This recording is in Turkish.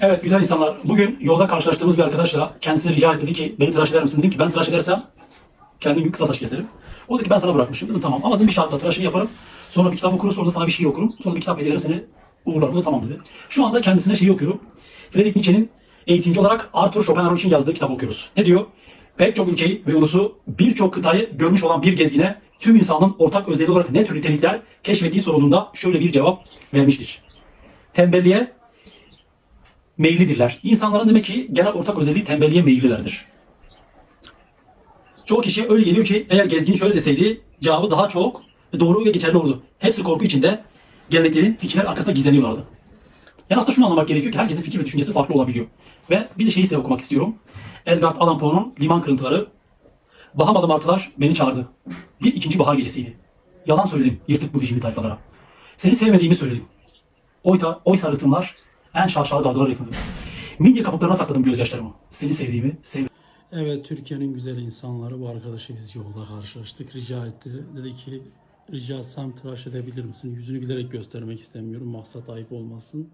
Evet güzel insanlar. Bugün yolda karşılaştığımız bir arkadaşla kendisine rica etti dedi ki beni tıraş eder misin? Dedim ki ben tıraş edersem kendim kısa saç keserim. O dedi ki ben sana bırakmışım. Dedim tamam ama dedim bir şartla tıraşını yaparım. Sonra bir kitap okuruz sonra da sana bir şey okurum. Sonra bir kitap hediye seni uğurlarım. O tamam dedi. Şu anda kendisine şeyi okuyorum. Friedrich Nietzsche'nin eğitimci olarak Arthur Schopenhauer için yazdığı kitap okuyoruz. Ne diyor? Pek çok ülkeyi ve ulusu birçok kıtayı görmüş olan bir gezgine tüm insanın ortak özelliği olarak ne tür nitelikler keşfettiği sorulduğunda şöyle bir cevap vermiştir. Tembelliğe meyillidirler. İnsanların demek ki genel ortak özelliği tembelliğe meyillilerdir. Çoğu kişi öyle geliyor ki eğer gezgin şöyle deseydi cevabı daha çok doğru ve geçerli olurdu. Hepsi korku içinde geleneklerin fikirler arkasında gizleniyorlardı. Yani aslında şunu anlamak gerekiyor ki herkesin fikir ve düşüncesi farklı olabiliyor. Ve bir de şeyi size okumak istiyorum. Edgar Allan Poe'nun Liman Kırıntıları. Bahamalı martılar beni çağırdı. Bir ikinci bahar gecesiydi. Yalan söyledim yırtık bu dişimi tayfalara. Seni sevmediğimi söyledim. Oysa, oysa rıhtımlar en şaşalı dalgalar yakındı. Midye kabuklarına sakladım gözyaşlarımı. Seni sevdiğimi, sev Evet Türkiye'nin güzel insanları bu arkadaşı biz yolda karşılaştık. Rica etti. Dedi ki rica etsem tıraş edebilir misin? Yüzünü bilerek göstermek istemiyorum. Maksat ayıp olmasın.